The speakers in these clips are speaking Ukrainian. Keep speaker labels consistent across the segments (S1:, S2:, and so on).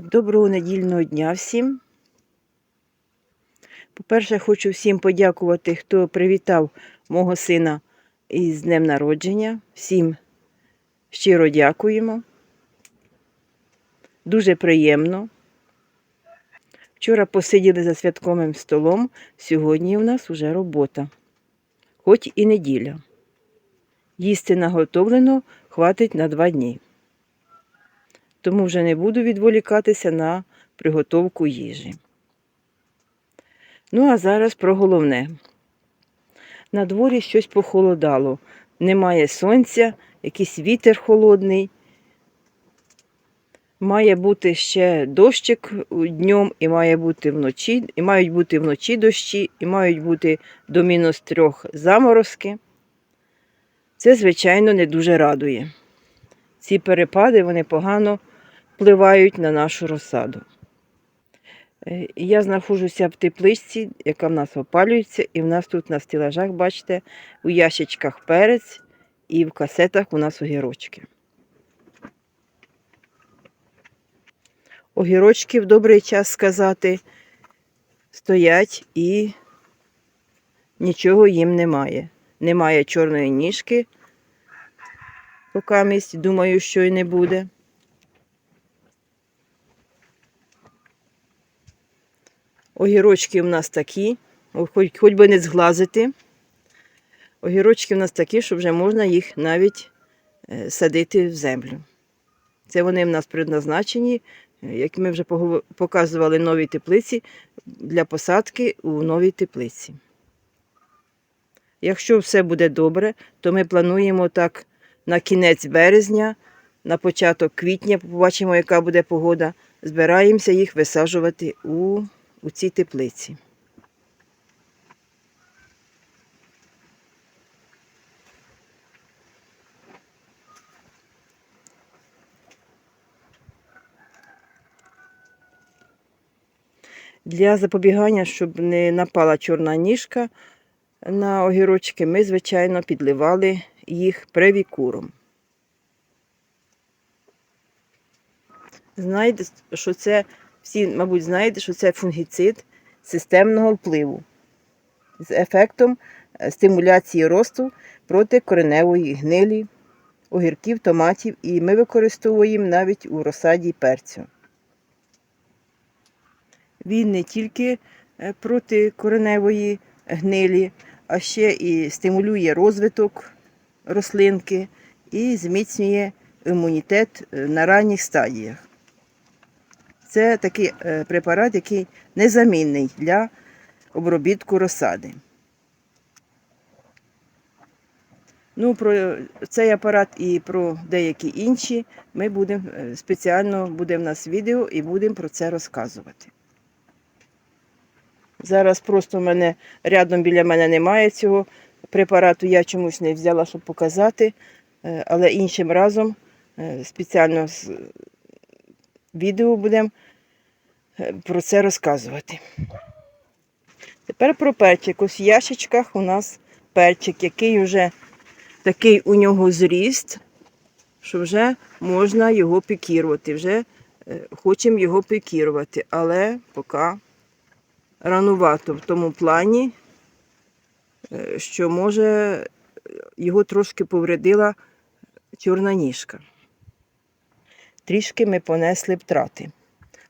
S1: Доброго недільного дня всім. По-перше, хочу всім подякувати, хто привітав мого сина із днем народження. Всім щиро дякуємо. Дуже приємно. Вчора посиділи за святковим столом, сьогодні у нас уже робота, хоч і неділя. Їсти наготовлено хватить на два дні тому вже не буду відволікатися на приготовку їжі. Ну, а зараз про головне. На дворі щось похолодало. Немає сонця, якийсь вітер холодний. Має бути ще дощик днем, і має бути вночі, і мають бути вночі дощі, і мають бути до мінус трьох заморозки. Це, звичайно, не дуже радує. Ці перепади вони погано впливають на нашу розсаду. Е, Я знаходжуся в тепличці, яка в нас опалюється, і в нас тут на стелажах, бачите, у ящичках перець і в касетах у нас огірочки. Огірочки в добрий час сказати стоять і нічого їм немає. Немає чорної ніжки, поки місць, думаю, що й не буде. Огірочки в нас такі, хоч, хоч би не зглазити. Огірочки в нас такі, що вже можна їх навіть е, садити в землю. Це вони в нас предназначені, як ми вже показували нові теплиці для посадки у новій теплиці. Якщо все буде добре, то ми плануємо так на кінець березня, на початок квітня, побачимо, яка буде погода. Збираємося їх висаджувати у у цій теплиці. Для запобігання, щоб не напала чорна ніжка на огірочки, ми, звичайно, підливали їх превікуром. Знаєте, що це всі, мабуть, знаєте, що це фунгіцид системного впливу з ефектом е, стимуляції росту проти кореневої гнилі, огірків, томатів, і ми використовуємо навіть у розсаді перцю. Він не тільки е, проти кореневої гнилі, а ще і стимулює розвиток рослинки і зміцнює імунітет е, на ранніх стадіях. Це такий е, препарат, який незамінний для обробітку розсади. Ну, про цей апарат і про деякі інші ми будемо е, спеціально буде в нас відео і будемо про це розказувати. Зараз просто в мене рядом біля мене немає цього препарату, я чомусь не взяла, щоб показати, е, але іншим разом спеціально відео будемо е, про це розказувати. Тепер про перчик. Ось в ящичках у нас перчик, який вже такий у нього зріст, що вже можна його пікірувати. Вже е, хочемо його пікірувати, але поки ранувато в тому плані, е, що може його трошки повредила чорна ніжка трішки ми понесли втрати.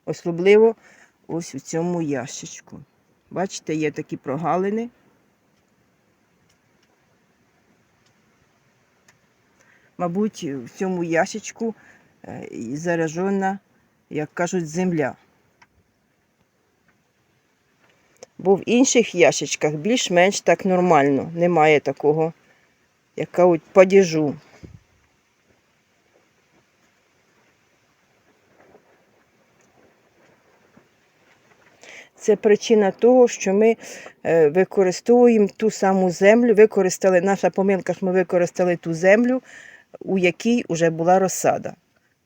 S1: Особливо ось у цьому ящичку. Бачите, є такі прогалини. Мабуть, в цьому ящичку е, заражена, як кажуть, земля. Бо в інших ящичках більш-менш так нормально. Немає такого, як кажуть, падіжу. Це причина того, що ми е, використовуємо ту саму землю, використали, наша помилка, що ми використали ту землю, у якій вже була розсада.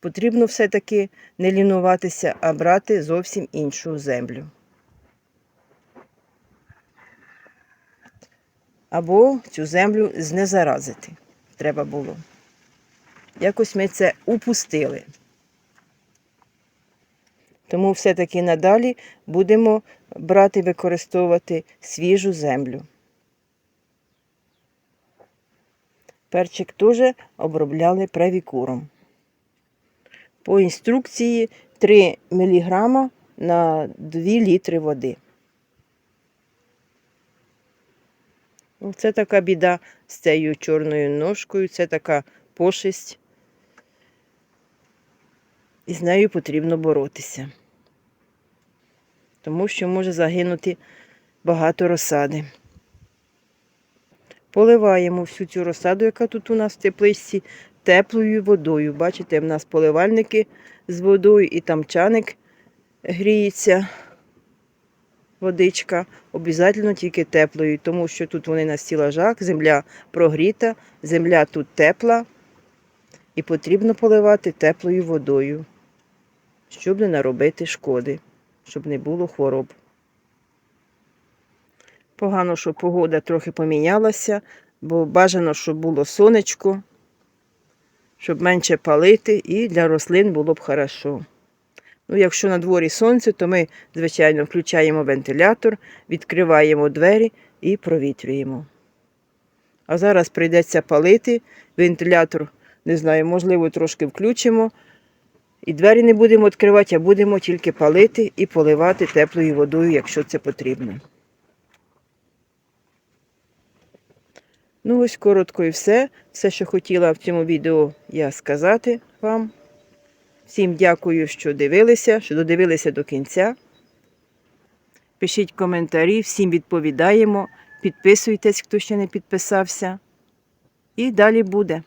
S1: Потрібно все-таки не лінуватися, а брати зовсім іншу землю. Або цю землю знезаразити треба було. Якось ми це упустили. Тому все-таки надалі будемо брати використовувати свіжу землю. Перчик теж обробляли правікуром. По інструкції 3 мг на 2 літри води. Ну, Це така біда з цією чорною ножкою, це така пошесть. І з нею потрібно боротися. Тому що може загинути багато розсади. Поливаємо всю цю розсаду, яка тут у нас в тепличці, теплою водою. Бачите, в нас поливальники з водою і там чаник гріється. Водичка обов'язково тільки теплою, тому що тут вони на стілажах, земля прогріта, земля тут тепла і потрібно поливати теплою водою, щоб не наробити шкоди, щоб не було хвороб. Погано, що погода трохи помінялася, бо бажано, щоб було сонечко, щоб менше палити, і для рослин було б хорошо. Ну, якщо на дворі сонце, то ми, звичайно, включаємо вентилятор, відкриваємо двері і провітрюємо. А зараз прийдеться палити, вентилятор, не знаю, можливо, трошки включимо. І двері не будемо відкривати, а будемо тільки палити і поливати теплою водою, якщо це потрібно. Ну, ось коротко і все. Все, що хотіла в цьому відео я сказати вам. Всім дякую, що дивилися, що додивилися до кінця. Пишіть коментарі, всім відповідаємо. Підписуйтесь, хто ще не підписався. І далі буде.